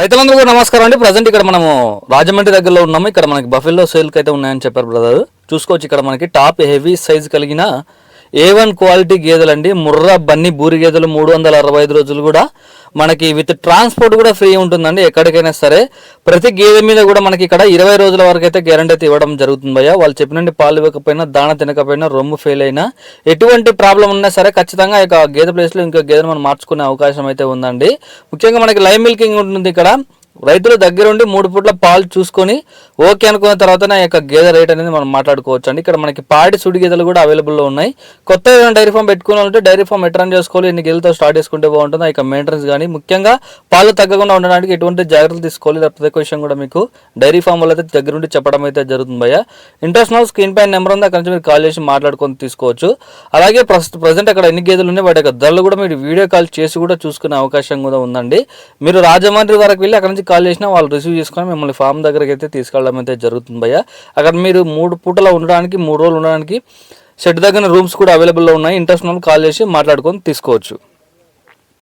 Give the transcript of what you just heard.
రైతులందరూ కూడా నమస్కారం అండి. ప్రజెంట్ ఇక్కడ మనము రాజమండ్రి దగ్గరలో ఉన్నాము. ఇక్కడ మనకి బఫెల్లో సేల్కి అయితే ఉన్నాయని చెప్పారు బ్రదర్. చూసుకోవచ్చు ఇక్కడ మనకి టాప్ హెవీ సైజ్ కలిగిన ఏ వన్ క్వాలిటీ గేదెలండి. ముర్రా బన్నీ బూరి గేదెలు మూడు వందల అరవై ఐదు రోజులు కూడా మనకి విత్ ట్రాన్స్పోర్ట్ కూడా ఫ్రీ ఉంటుందండి ఎక్కడికైనా సరే. ప్రతి గేదె మీద కూడా మనకి ఇక్కడ ఇరవై రోజుల వరకు అయితే గ్యారంటీ అయితే ఇవ్వడం జరుగుతుంది భయ్య. వాళ్ళు చెప్పినండి పాలు ఇవ్వకపోయినా దాణ తినకపోయినా రొమ్ము ఫెయిల్ అయినా ఎటువంటి ప్రాబ్లం ఉన్నా సరే ఖచ్చితంగా ఇక గేదె ప్లేస్లో ఇంకో గేదెను మనం మార్చుకునే అవకాశం అయితే ఉందండి. ముఖ్యంగా మనకి లైవ్ మిల్కింగ్ ఉంటుంది ఇక్కడ. రైతుల దగ్గరుండి మూడు పూట్ల పాలు చూసుకొని ఓకే అనుకున్న తర్వాత నా యొక్క గేదె రేట్ అనేది మనం మాట్లాడుకోవచ్చు అండి ఇక్కడ మనకి పాడి సుడి గేదెలు కూడా అవైలబుల్లో ఉన్నాయి. కొత్త ఏదైనా డైరీ ఫామ్ పెట్టుకోవాలంటే డైరీ ఫామ్ ఎట్రన్ చేసుకోవాలి ఎన్ని గేదెలతో స్టార్ట్ చేసుకుంటే బాగుంటుంది ఇక మెయింటెనెన్స్ కానీ ముఖ్యంగా పాలు తగ్గకుండా ఉండడానికి ఎటువంటి జాగ్రత్తలు తీసుకోవాలి ప్రతి ఒక్క విషయం కూడా మీకు డైరీ ఫామ్ వాళ్ళు అయితే దగ్గరుండి చెప్పడం అయితే జరుగుతుంది భయ్య. ఇంటర్నల్ స్క్రీన్ పైన నెంబర్ ఉంది అక్కడ నుంచి మీరు కాల్ చేసి మాట్లాడుకొని తీసుకోవచ్చు. అలాగే ప్రస్తుత ప్రజెంట్ అక్కడ ఎన్ని గేదెలు ఉన్నాయి వాటి యొక్క ధరలు కూడా మీరు వీడియో కాల్ చేసి కూడా చూసుకునే అవకాశం కూడా ఉందండి. మీరు రాజమండ్రి వరకు వెళ్ళి అక్కడ నుంచి కాల్ చేసినా వాళ్ళు రిసీవ్ చేసుకొని మిమ్మల్ని ఫామ్ దగ్గరికి అయితే తీసుకెళ్ళడం అయితే జరుగుతుంది భయ్య. అక్కడ మీరు మూడు పూటలు ఉండడానికి మూడు రోజులు ఉండడానికి షెడ్ దగ్గర రూమ్స్ కూడా అవైలబుల్లో ఉన్నాయి. ఇంట్రెస్ట్ కాల్ చేసి మాట్లాడుకొని తీసుకోవచ్చు.